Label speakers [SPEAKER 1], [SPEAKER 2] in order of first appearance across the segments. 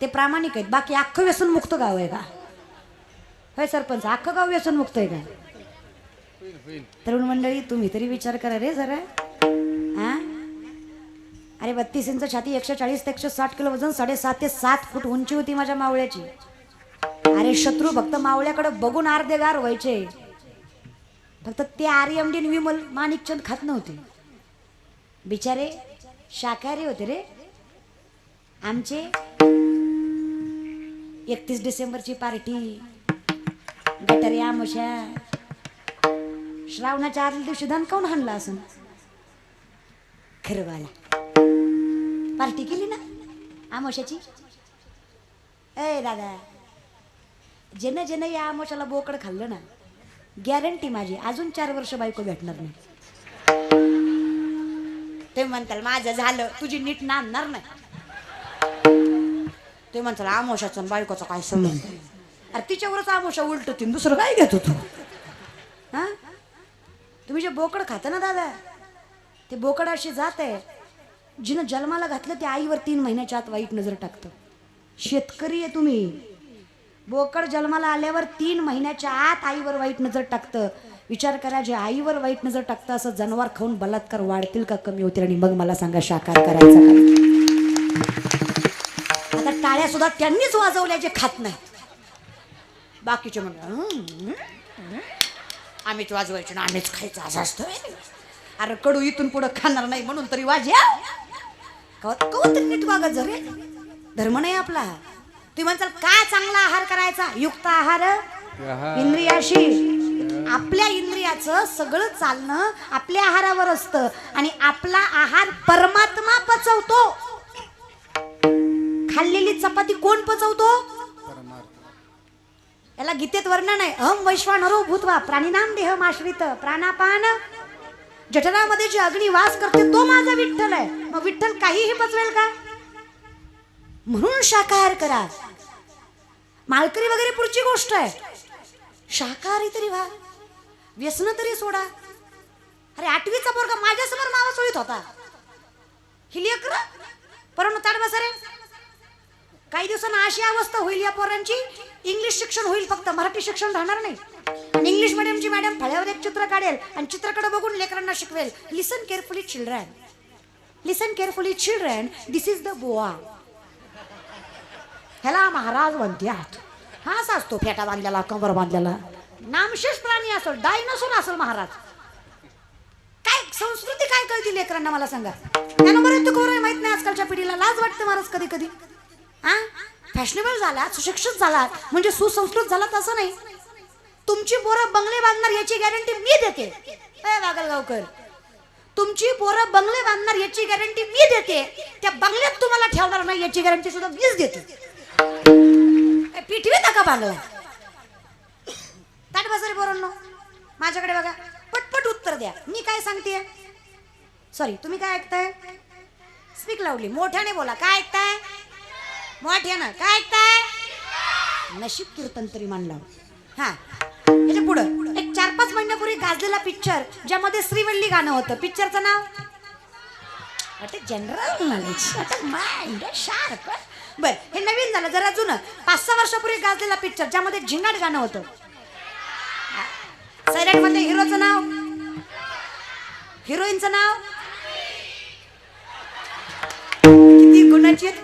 [SPEAKER 1] ते प्रामाणिक आहेत. बाकी अख्खं व्यसन मुक्त गाव आहे का? होय सरपंच अख्खं गाव व्यसन मुक्त आहे का? तरुण मंडळी तुम्ही तरी विचार करा रे जरा. हा अरे बत्तीस इंच छाती एकशे चाळीस ते एकशे साठ किलो वजन साडेसात ते सात फूट उंची होती माझ्या मावळ्याची. अरे शत्रू फक्त मावळ्याकडे बघून अर्धे गार व्हायचे. फक्त ते आर्यमडी विमल माणिकचंद खात नव्हते. बिचारे शाकाहारी होते रे. आमचे एकतीस डिसेंबरची पार्टी. गटारी मशा श्रावणाच्या आदल्या दिवशी धन काऊन हाणला असून? खरं पार्टी केली ना? आमोशाची? ए दादा. ज्यानं ज्यानं या आमोशाला बोकड खाल्लं ना गॅरंटी माझी अजून चार वर्ष बायको भेटणार नाही. ते म्हणताल माझं झालं तुझी नीट नांदणार नाही. ते म्हणताल आमोशाचा आणि बायकोचा काय संबंध अरे तिच्यावरच आमोशा उलट दुसरं काय घेतो तू? हा? तुम्ही जे बोकड खाता ना दादा ते बोकड अशी जात आहे जिनं जन्माला घातलं ते आईवर तीन महिन्याच्या आत वाईट नजर टाकतं. शेतकरी आहे तुम्ही. बोकड जन्माला आल्यावर तीन महिन्याच्या आत आईवर वाईट नजर टाकतं. विचार करा जे आईवर वाईट नजर टाकतं असं जनावर खाऊन बलात्कार वाढतील का कमी होतील? आणि मग मला सांगा शाकार करायचा टाळ्या सुद्धा त्यांनीच वाजवल्या जे खात नाही. बाकीचे म्हणजे आम्हीच वाजवायचे ना आम्हीच खायचं असं असतं अरे कडू इथून पुढं खाणार नाही म्हणून तरी वाज्या. कवत कवत नीट वागत जरे धर्म नाही आपला. तुम्ही म्हणताल काय चांगला आहार करायचा? युक्त आहार. इंद्रियाशी. आपल्या इंद्रियाचं सगळं चालणं आपल्या आहारावर असतं. आणि आपला आहार परमात्मा पचवतो. खाल्लेली चपाती कोण पचवतो? याला गीतेत वर्णन आहे अहम वैश्वानरो भूतवा प्राणीनाम देह माश्रित प्राणापान. जठरामध्ये जे अग्नी वास करते तो माझा विठ्ठल आहे. मग विठ्ठल काहीही पचवेल का? म्हणून शाकाहार करा. माळकरी वगैरे पुढची गोष्ट आहे. शाकाहारी तरी व्हा. व्यसन तरी सोडा. अरे आठवीचा पोरगा माझ्यासमोर मावा सोळीत होता. ही परम परंतु ताड बसा रे काही दिवसांना अशी अवस्था होईल या पोरांची. इंग्लिश शिक्षण होईल फक्त मराठी शिक्षण राहणार नाही. आणि इंग्लिश मिडियमची मॅडम फळ्यावर एक चित्र काढेल आणि चित्राकडे बघून लेकरांना शिकवेल. Listen carefully children listen carefully children this is the boa ह्याला महाराज म्हणतात हा असा असतो फेटा बांधलेला कंबर बांधलेला. नामशेष प्राणी असो डायनोसॉर असेल महाराज. काय संस्कृती काय कळती लेकरांना मला सांगा. त्यानं बरं तू माहीत नाही आजकालच्या पिढीला. लाज वाटते महाराज कधी कधी. हा? फॅशनेबल झालात सुशिक्षित झालात म्हणजे सुसंस्कृत झालात असं नाही. तुमची पोरं बंगले बांधणार याची गॅरंटी मी देते. वागलगावकर तुमची पोरं बंगले बांधणार याची गॅरंटी मी देते. त्या बंगल्यात तुम्हाला ठेवणार नाही याची गॅरंटी सुद्धा मीच देते. ए, पिठवी नका बांगला ताट बसरे पोरांनो माझ्याकडे बघा पटपट उत्तर द्या. मी काय सांगते? सॉरी तुम्ही काय ऐकताय? स्पीक लावली मोठ्याने बोला. काय ऐकताय? मोठ्यानं काय ऐकताय? नशीब कीर्तन तरी मानला. हा. त्याच्या पुढं. एक चार पाच महिन्यापूर्वी गाजलेला पिक्चर ज्यामध्ये श्रीवल्ली गाणं होतं. पिक्चरचं नाव? अटे जनरल नॉलेज माइंड शार्प बर हे नवीन झालं. जरा जुनं. पाच सहा वर्षापूर्वी गाजलेला पिक्चर ज्यामध्ये झिंगाट गाणं होतं. सायलेंटमध्ये हिरोचं नाव? हिरोईनचं नाव? किती गुणाची आहेत.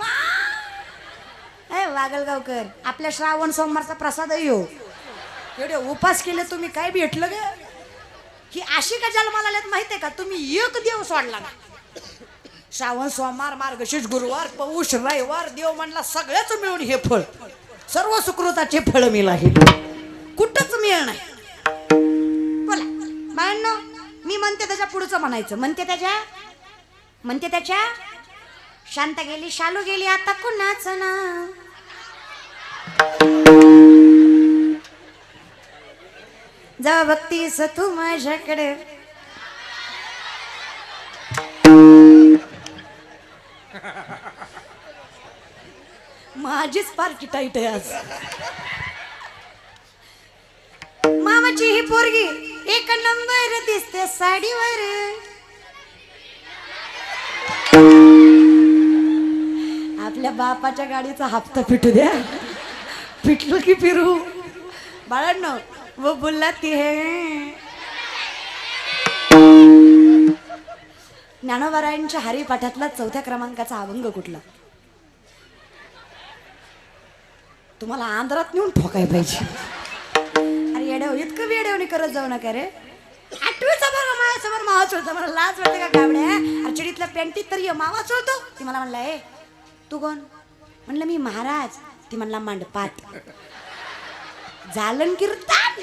[SPEAKER 1] ए वागलगावकर आपल्या श्रावण सोमवारचा प्रसाद येऊ एवढे उपास केले तुम्ही काय भेटलं ग? ही अशी का जन्माला आल्यात माहिती आहे का? तुम्ही एक देव सोडला ना श्रावण सोमवार मार्गशीर्ष गुरुवार पौष रविवार देव म्हणला सगळ्याच मिळून हे फळ. सर्व सुकृताचे फळ मिला हे कुठंच मिळ नाही. बोला. बाळांनो मी म्हणते त्याच्या पुढचं म्हणायचं. म्हणते त्याच्या? म्हणते त्याच्या? शांत गेली शालू गेली आता कुणाच ना जा भक्ती सतू माझ्याकडे. माझीच पार्टी टाईट आहे आज. मामाची ही पोरगी एक नंबर दिसते साडीवर. आपल्या बापाच्या गाडीचा हप्ता फिटू द्या. फिटलो की फिरू बाळांनो व बोलला ती हे. ज्ञानोबारायांच्या हरिपाठातला चौथ्या क्रमांकाचा अभंग कुठला? तुम्हाला आंध्रात नेऊन ठोकाय पाहिजे. अरे येड्या इतकं वेड्यावणी करत जाऊ नका रे. आठवीचा बघा माझ्यासमोर मावा चोळतो मला लाज वाटते का कावड्या अर्चडीतल्या पॅन्टीत तर ये मावा चोळतो. ती मला म्हणला ए तू कोण? म्हणलं मी महाराज. ती म्हणला मांडपात. झालं कीर्तन.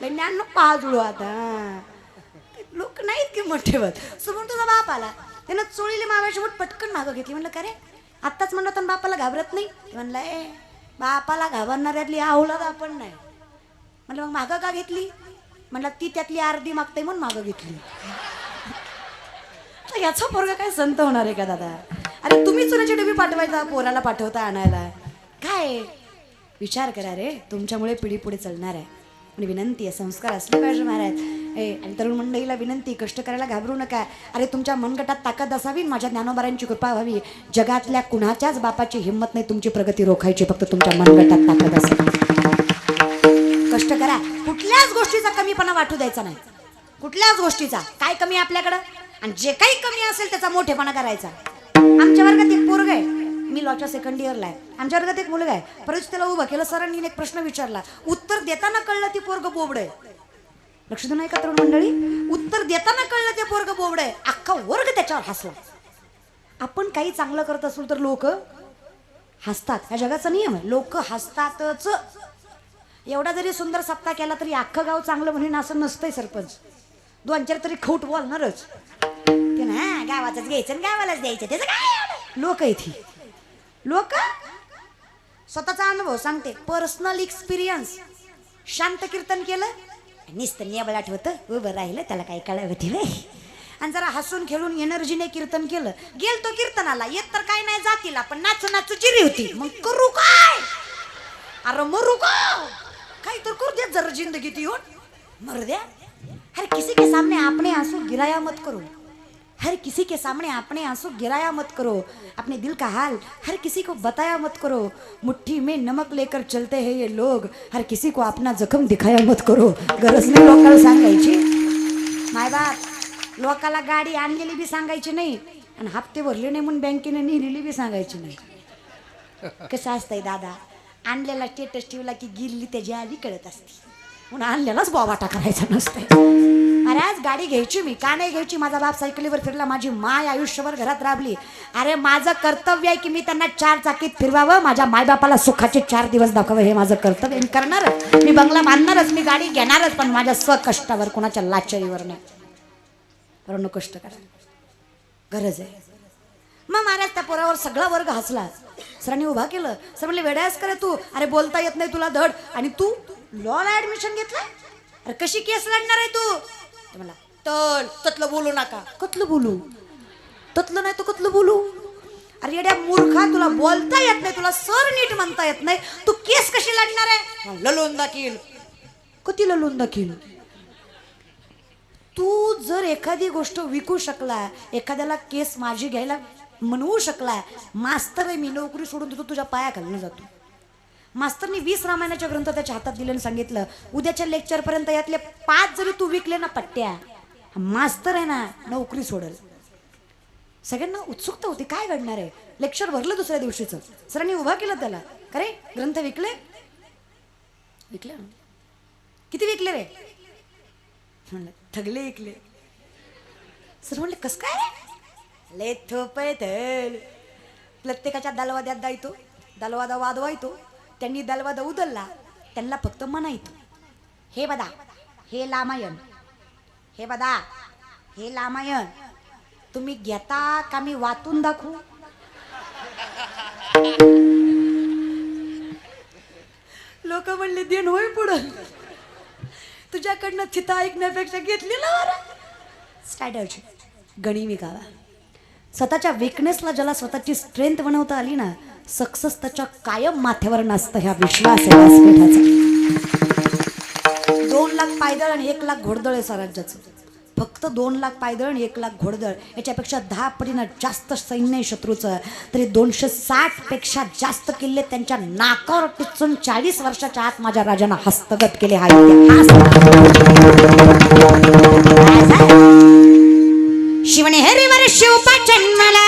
[SPEAKER 1] ज्ञान पाजळू जुळू आता. लोक नाहीत की मोठे बघ समोर तुझा बाप आला. त्यानं चोळीले माव्यासोबत पटकन मागं घेतली. म्हणलं का रे? आत्ताच म्हणलं तर बापाला घाबरत नाही? ते म्हणलं ए बापाला घाबरणाऱ्यातली आवळत आपण नाही. म्हणलं मग मागं का घेतली? म्हणलं ती त्यातली अर्धी मागते म्हणून मागं घेतली. याचा पोरगा काय संत होणार आहे का दादा? अरे तुम्ही चुराची डबी पाठवायचा पोराला पाठवता आणायला. काय? विचार करा रे तुमच्यामुळे पिढी पुढे चालणार आहे. आणि विनंती आहे संस्कार असले पाहिजे महाराज. ए आणि तरुण मंडळीला विनंती कष्ट करायला घाबरू नका. अरे तुमच्या मनगटात ताकद असावी माझ्या ज्ञानोबारांची कृपा व्हावी. जगातल्या कुणाच्याच बापाची हिंमत नाही तुमची प्रगती रोखायची फक्त तुमच्या मनगटात ताकद असावी. कष्ट करा. कुठल्याच गोष्टीचा कमीपणा वाटू द्यायचा नाही. कुठल्याच गोष्टीचा. काय कमी आहे आपल्याकडं? आणि जे काही कमी असेल त्याचा मोठेपणा करायचा. आमच्या वर्गात एक पोरग आहे. मी लॉच्या सेकंड इयरला आहे. आमच्या वर्गात एक मुलगा आहे. परत त्याला उभं केलं सरांनी एक प्रश्न विचारला. उत्तर देताना कळलं ती पोरग बोबड आहे. लक्ष देऊ नाही का तरुण मंडळी? उत्तर देताना कळलं ते पोरग बोबड आहे. अख्खा वर्ग त्याच्यावर हसला. आपण काही चांगलं करत असू तर लोक हसतात. ह्या जगाचा नियम आहे. लोक हसतातच. एवढा जरी सुंदर सप्ताह केला तरी अख्खं गाव चांगलं म्हणून असं नसतंय सरपंच. दोन चार तरी खोट बोलणारच. ते ना गावाचंच घ्यायचं आणि गावालाच द्यायचं. त्याचं काय लोक इथे लोक? स्वतःचा अनुभव सांगते. पर्सनल एक्सपिरियन्स शांत कीर्तन केलं नुसतं नेबळ आठवतं उभं राहिलं त्याला काही कळावं नाही. आणि जरा हसून खेळून एनर्जीने कीर्तन केलं. गेल तो कीर्तनाला येत तर काय नाही जातीला पण नाचू नाचू चिरी होती. मग करू काय? अरे मरू का? काही तर करू दे जरा जिंदगी येऊन. मर द्या. अरे किसी के सामने आपने आंसू गिराया मत करू. हर किसी के सामने आपने आंसू गिराया मत करो अपने दिल का हाल हर किसी को बताया मत करो। मुट्ठी में नमक लेकर चलते हैं ये लोग हर किसी को अपना जखम दिखाया मत करो। गरज नाही सांगायची? माय बाप लोकाला गाडी आणलेली बी सांगायची नाही आणि हप्ते भरले नाही म्हणून बँकेने नेलेली बी सांगायची नाही. कसं असतंय दादा? आणलेला स्टेटस ठेवला की गिरली त्याची आधी कळत असते. म्हणून आणलेलाच बोवाटा करायचा नसतंय. अरे आज गाडी घ्यायची मी का नाही घ्यायची? माझा बाप सायकलीवर फिरला माझी माय आयुष्यभर घरात राबली. अरे माझं कर्तव्य आहे की मी त्यांना चार चाकीत फिरवावं माझ्या मायबापाला सुखाचे चार दिवस दाखवावं हे माझं कर्तव्य मी करणारच. मी बंगला बांधणारच मी गाडी घेणारच पण माझ्या स्वकष्टावर कोणाच्या लाचारीवर नाही. बरं कष्ट करा. गरज आहे. मग महाराज त्या पोरावर सगळा वर्ग हसला. सरांनी उभा केलं. सर म्हणले वेडायस करे तू? अरे बोलता येत नाही तुला धड. आणि तू? लॉला ऍडमिशन घेतलं अरे कशी केस लढणार आहे तू? ते म्हणला तल ततलं बोलू नका. कतलं बोलू? ततलं नाही तर कतलं बोलू? अरे येड्या मूर्खा तुला बोलता येत नाही तुला सर नीट म्हणता येत नाही. तू केस कशी लढणार आहे? ललून दाखील. कधी ललून दाखील? तू जर एखादी गोष्ट विकू शकला एखाद्याला केस माझी घ्यायला म्हणवू शकला मास्तर आहे मी नोकरी सोडून देतो तुझ्या पाया घालणं जातो. मास्तरनी वीस रामायणाचे ग्रंथ त्याच्या हातात दिले आणि सांगितलं उद्याच्या लेक्चरपर्यंत यातले पाच जरी तू विकले ना पट्ट्या मास्तर आहे ना नोकरी सोडल. सगळ्यांना उत्सुकता होती काय घडणार आहे? लेक्चर भरलं दुसऱ्या दिवशीचं. सरांनी उभा केलं त्याला. का रे ग्रंथ विकले? विकले किती विकले रे? म्हणलं थगले विकले. सर म्हणले कस काय रे? ले थोपय थल प्रत्येकाच्या दलवाद्यात जायतो दलवादा वादवायतो त्यांनी दलवादा उदलला त्यांना फक्त म्हणायतो हे बदा हे लामायण. हे बदा हे लामायण. तुम्ही घेता का मी वाचून दाखवू? लोक म्हणले देण होय पुढं. तुझ्याकडनं चिता ऐकण्यापेक्षा घेतली ना स्ट्रॅटर्जी गणी विकावा स्वतःच्या विकनेसला ज्याला स्वतःची स्ट्रेंथ बनवता आली ना सक्सेस त्याच्या कायम माथ्यावर नसतं ह्या विश्वास आहे व्यासपीठाचा. दोन लाख पायदळ आणि एक लाख घोडदळ आहे स्वराज्याचं. फक्त दोन लाख पायदळ आणि एक लाख घोडदळ याच्यापेक्षा दहा पटीनं जास्त सैन्य आहे शत्रूचं. तरी दोनशे साठपेक्षा जास्त किल्ले त्यांच्या नाकावर टिचून चाळीस वर्षाच्या आत माझ्या राजानं हस्तगत केले. हा इतिहास. शिवने हरिवर शिवपा जन्मला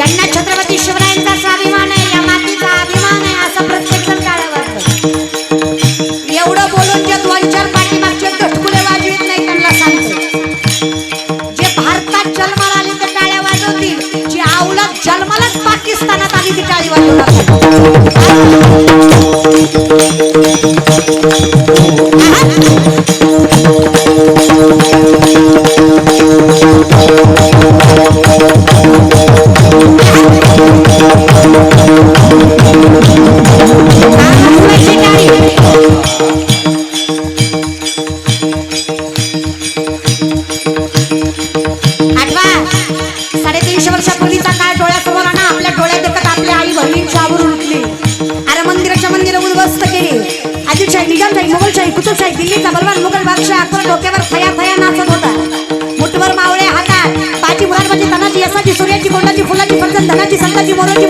[SPEAKER 1] ज्यांना छत्रपती शिवरायांचा स्वाभिमान आहे या मातीचा अभिमान आहे असं प्रत्येक जण टाळ्या वाटत. एवढं बोलून जे दोन चार पाठीमागचे घटकुले वाजवीत नाही त्यांना सांगतो. जे भारतात जन्माला आले ते टाळ्या वाजवतील. जी आवलात जन्मालाच पाकिस्तानात आली ती टाळी वाजवणार முறைக்கு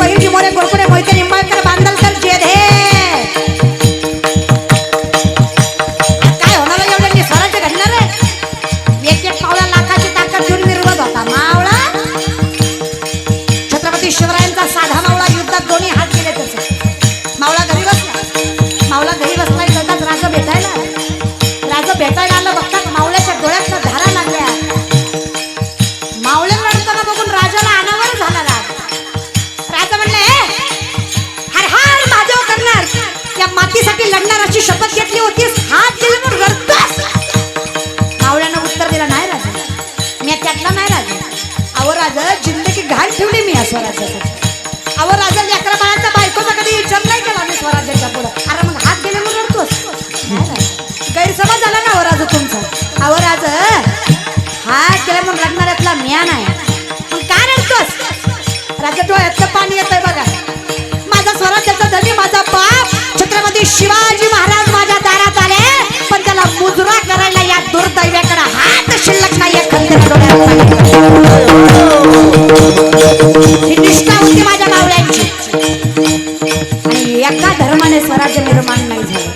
[SPEAKER 1] ठेवली मी या स्वराज्यासाठी. अहो राजा लेकरा बाळाचा बायकोचा कधी विचार नाही केला मी स्वराज्याच्या पुढे. अरे मग हात गेले म्हणून रडतोस. गैरसमज झाला ना अहो राजा तुमचा. अहो राजा हात गेले म्हणून रडणाऱ्यातला म्या नाही. मग काय रडतोस? राजा डोळ्यातलं पाणी येतंय बघा. माझा स्वराज्याचा धनी माझा बाप छत्रपती शिवाजी महाराज माझ्या दारात आले पण त्याला मुजरा करायला या दुर्दैव्याकडे हात शिल्लक नाही खंदीर ही होती माझ्या मावळ्यांची आणि एका धर्माने स्वराज्य निर्माण नाही झालं.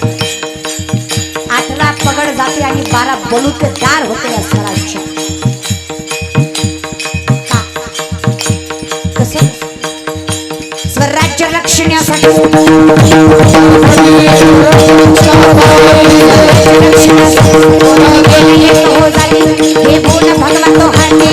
[SPEAKER 1] आठला पगड जाते आणि बारा बलुतेदार होते या स्वराज्य स्वराज्य रक्षण्यासाठी. हे जाई, हे हाती.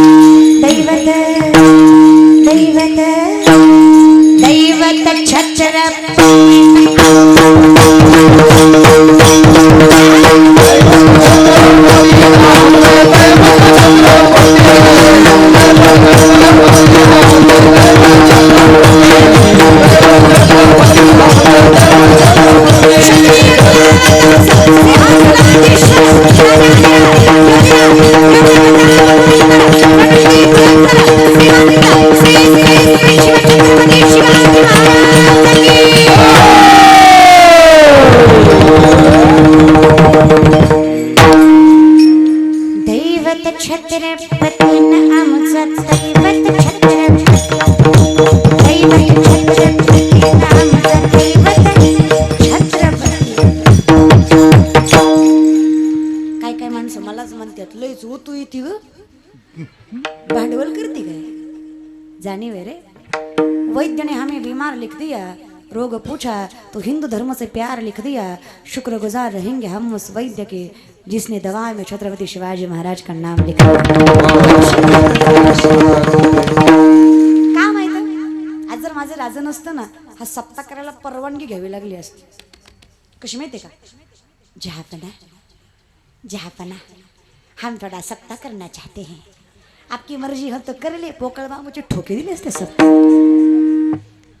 [SPEAKER 1] भांडवल करती काय? जाणीव है रे. वैद्य ने हमें बीमार लिख दिया रोग पूछा तो हिंदू धर्म से प्यार लिख दिया शुक्रगुजार रहेंगे हम उस वैद्य के जिसने दवा में छत्रपति शिवाजी महाराज का नाम लिखा। का माहीत आज जर माझं राजन नसतं ना हा सप्ताह करायला परवानगी घ्यावी लागली असती. कशी माहिती का? जहापना जहापना हम थोड़ा सप्ताह करना चाहते हैं. आपकी मर्जी हल तो कर ले। पोकळ बाबूचे ठोके दिले असते सर।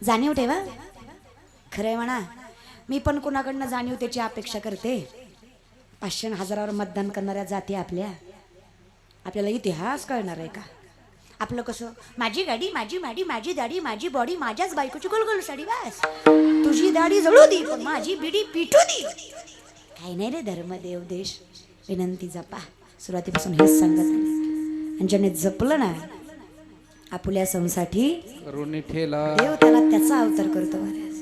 [SPEAKER 1] जाणीव ठेवा। खरंय म्हणा मी पण कोणाकडनं जाणीव त्याची अपेक्षा करते? पाचशे हजारावर मतदान करणाऱ्या जाती आपल्या. आपल्याला इतिहास कळणार आहे का? आपलं कसं? माझी गाडी माझी माडी माझी दाढी माझी बॉडी माझ्याच बायकोची गोलगोल साडी बस. तुझी दाढी जळू दे पण माझी बिडी पिटू दे. काही नाही रे धर्मदेव देश. विनंती जपा. सुरुवातीपासून हेच सांगत आणि ज्याने जपलं ना आपुल्या संसाठी देव त्याला त्याचा अवतार करतो महाराज.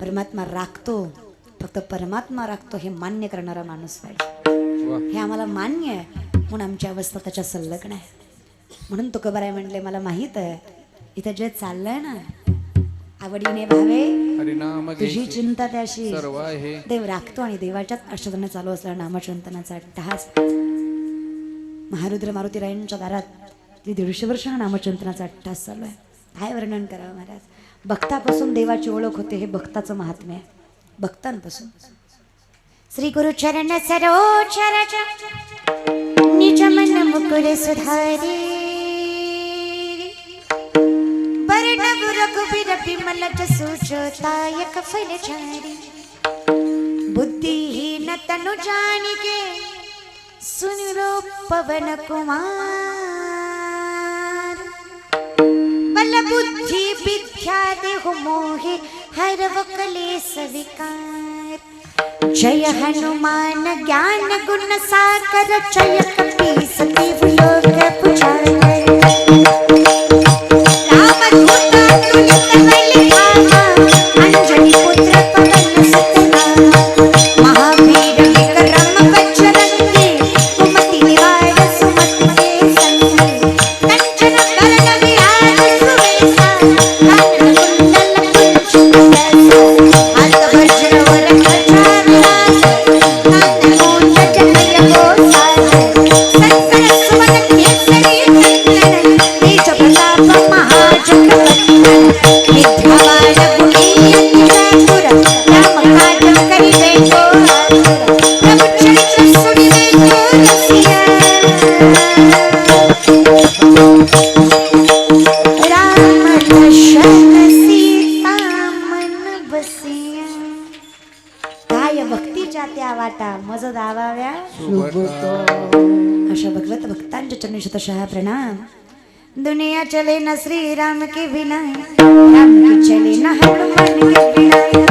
[SPEAKER 1] परमात्मा राखतो फक्त परमात्मा राखतो हे मान्य करणारा माणूस पाहिजे हे आम्हाला मान्य आहे म्हणून आमची अवस्था त्याच्या संलग्न आहे. म्हणून तो कबराय म्हणले मला माहीत आहे इथं जे चाललंय ना आवडीने भावे तुझी चिंता त्याशी. देव राखतो आणि देवाच्याच अष्टधन चालू असला नामचिंतनाचा अट्टहास महारुद्र मारुतीरायांच्या दारात ती दीडशे वर्ष हा नामचिंतनाचा अट्टहास चालू आहे. काय वर्णन करावं महाराज? भक्तापासून देवाची ओळख होते हे भक्ताचं महात्म्य आहे. भक्तांपासून. श्री गुरु चरण सरोचरज निज मन मुकुर सुधारी. वर्णव रघुवीर विमल सुचोतायक फलचारी. बुद्धिहीन तनु जानिके सुनिरो पवन कुमार। बल बुद्धि विद्या देहु मोहे हर कलेस विकार जय हनुमान ज्ञान गुण सागर जय कपीस देव लोक पुचार रामदूत तुलित बलिधामा, शतशः प्रणाम। दुनिया चले न श्री राम के बिना राम की चले न हनुमान के